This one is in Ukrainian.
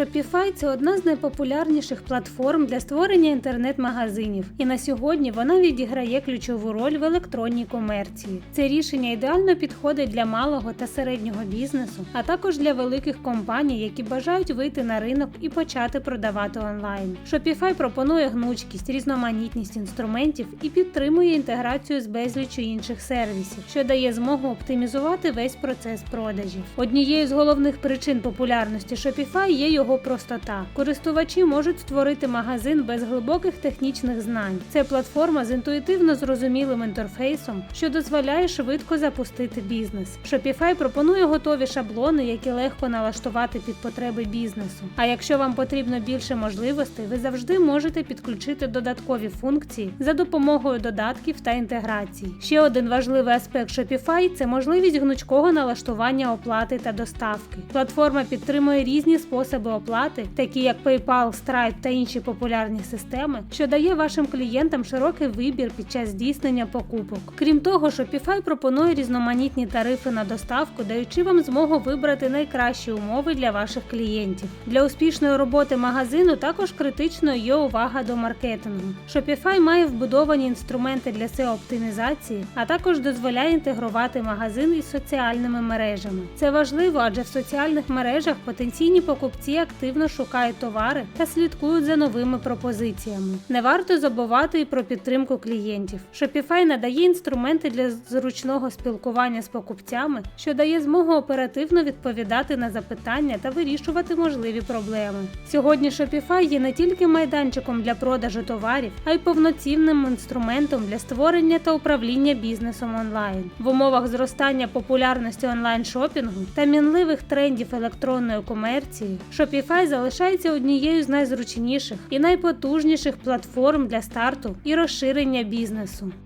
Shopify – це одна з найпопулярніших платформ для створення інтернет-магазинів, і на сьогодні вона відіграє ключову роль в електронній комерції. Це рішення ідеально підходить для малого та середнього бізнесу, а також для великих компаній, які бажають вийти на ринок і почати продавати онлайн. Shopify пропонує гнучкість, різноманітність інструментів і підтримує інтеграцію з безліччю інших сервісів, що дає змогу оптимізувати весь процес продажів. Однією з головних причин популярності Shopify є його простота. Користувачі можуть створити магазин без глибоких технічних знань. Це платформа з інтуїтивно зрозумілим інтерфейсом, що дозволяє швидко запустити бізнес. Shopify пропонує готові шаблони, які легко налаштувати під потреби бізнесу. А якщо вам потрібно більше можливостей, ви завжди можете підключити додаткові функції за допомогою додатків та інтеграцій. Ще один важливий аспект Shopify – це можливість гнучкого налаштування оплати та доставки. Платформа підтримує різні способи оплати, такі як PayPal, Stripe та інші популярні системи, що дає вашим клієнтам широкий вибір під час здійснення покупок. Крім того, Shopify пропонує різноманітні тарифи на доставку, даючи вам змогу вибрати найкращі умови для ваших клієнтів. Для успішної роботи магазину також критичною є увага до маркетингу. Shopify має вбудовані інструменти для SEO-оптимізації, а також дозволяє інтегрувати магазин із соціальними мережами. Це важливо, адже в соціальних мережах потенційні покупці активно шукають товари та слідкують за новими пропозиціями. Не варто забувати і про підтримку клієнтів. Shopify надає інструменти для зручного спілкування з покупцями, що дає змогу оперативно відповідати на запитання та вирішувати можливі проблеми. Сьогодні Shopify є не тільки майданчиком для продажу товарів, а й повноцінним інструментом для створення та управління бізнесом онлайн. В умовах зростання популярності онлайн-шопінгу та мінливих трендів електронної комерції, Shopify залишається однією з найзручніших і найпотужніших платформ для старту і розширення бізнесу.